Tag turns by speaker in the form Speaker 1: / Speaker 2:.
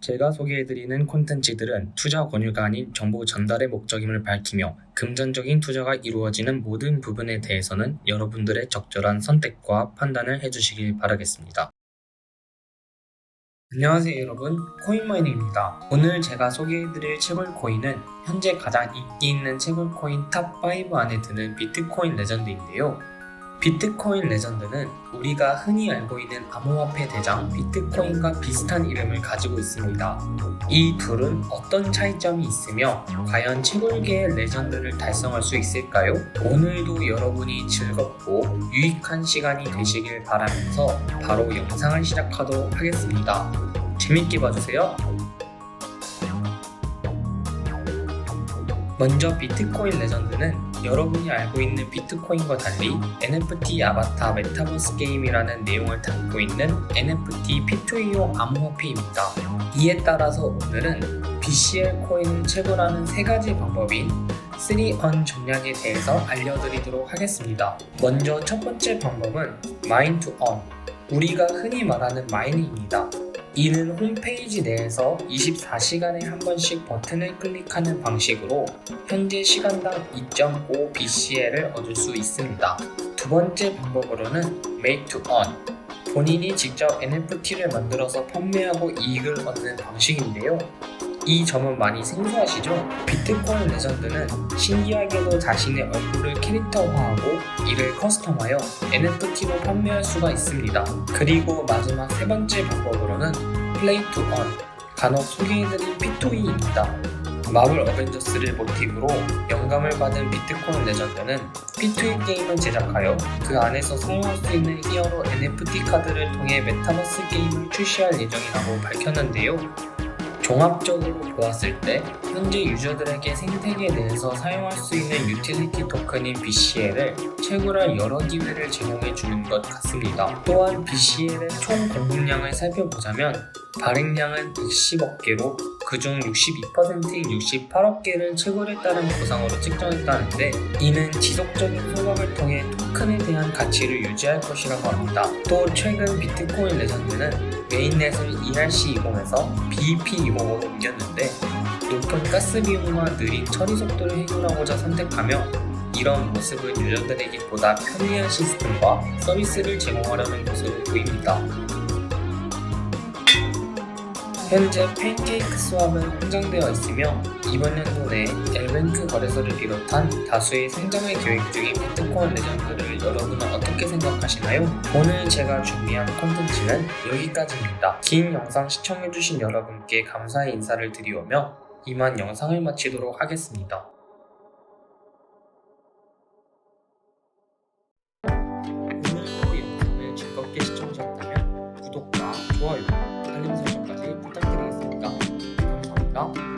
Speaker 1: 제가 소개해드리는 콘텐츠들은 투자 권유가 아닌 정보 전달의 목적임을 밝히며 금전적인 투자가 이루어지는 모든 부분에 대해서는 여러분들의 적절한 선택과 판단을 해주시길 바라겠습니다. 안녕하세요 여러분 코인마이닝입니다. 오늘 제가 소개해드릴 채굴 코인은 현재 가장 인기 있는 채굴 코인 탑5 안에 드는 비트코인 레전드인데요. 비트코인 레전드는 우리가 흔히 알고 있는 암호화폐 대장 비트코인과 비슷한 이름을 가지고 있습니다. 이 둘은 어떤 차이점이 있으며 과연 채굴계의 레전드를 달성할 수 있을까요? 오늘도 여러분이 즐겁고 유익한 시간이 되시길 바라면서 바로 영상을 시작하도록 하겠습니다. 재밌게 봐주세요. 먼저 비트코인 레전드는 여러분이 알고 있는 비트코인과 달리 NFT 아바타 메타버스 게임이라는 내용을 담고 있는 NFT P2E용 암호화폐입니다. 이에 따라서 오늘은 BCL 코인을 채굴하는 세 가지 방법인 3on 전략에 대해서 알려드리도록 하겠습니다. 먼저 첫 번째 방법은 Mine to On 우리가 흔히 말하는 마이닝입니다. 이는 홈페이지 내에서 24시간에 한 번씩 버튼을 클릭하는 방식으로 현재 시간당 2.5 BCL을 얻을 수 있습니다. 두 번째 방법으로는 Make to Earn 본인이 직접 NFT를 만들어서 판매하고 이익을 얻는 방식인데요. 이 점은 많이 생소하시죠? 비트코인 레전드는 신기하게도 자신의 얼굴을 캐릭터화하고 이를 커스텀하여 NFT로 판매할 수가 있습니다. 그리고 마지막 세 번째 방법으로는 Play to Earn 간혹 소개해드린 P2E입니다. 마블 어벤져스를 모티브로 영감을 받은 비트코인 레전드는 P2E 게임을 제작하여 그 안에서 사용할 수 있는 히어로 NFT 카드를 통해 메타버스 게임을 출시할 예정이라고 밝혔는데요. 종합적으로 보았을 때 현재 유저들에게 생태계 내에서 사용할 수 있는 유틸리티 토큰인 BCL을 채굴할 여러 기회를 제공해 주는 것 같습니다. 또한 BCL의 총 공급량을 살펴보자면 발행량은 110억 개로 그중 62%인 68억 개를 채굴했다는 보상으로 측정했다는데 이는 지속적인 소각을 통해 토큰에 대한 가치를 유지할 것이라고 합니다. 또 최근 비트코인 레전드는 메인넷을 ERC20에서 BEP20으로 옮겼는데 높은 가스 비용과 느린 처리 속도를 해결하고자 선택하며 이런 모습은 유저들에게 보다 편리한 시스템과 서비스를 제공하려는 것으로 보입니다. 현재 팬케이크 스왑은 흥정되어 있으며 이번 연도 내 엘뱅크 거래소를 비롯한 다수의 상장을 계획 중인 비트코인 레전드를 여러분은 어떻게 생각하시나요? 오늘 제가 준비한 콘텐츠는 여기까지입니다. 긴 영상 시청해주신 여러분께 감사의 인사를 드리오며 이만 영상을 마치도록 하겠습니다. 오늘도 영상을 즐겁게 시청하셨다면 구독과 좋아요, 감사합니다.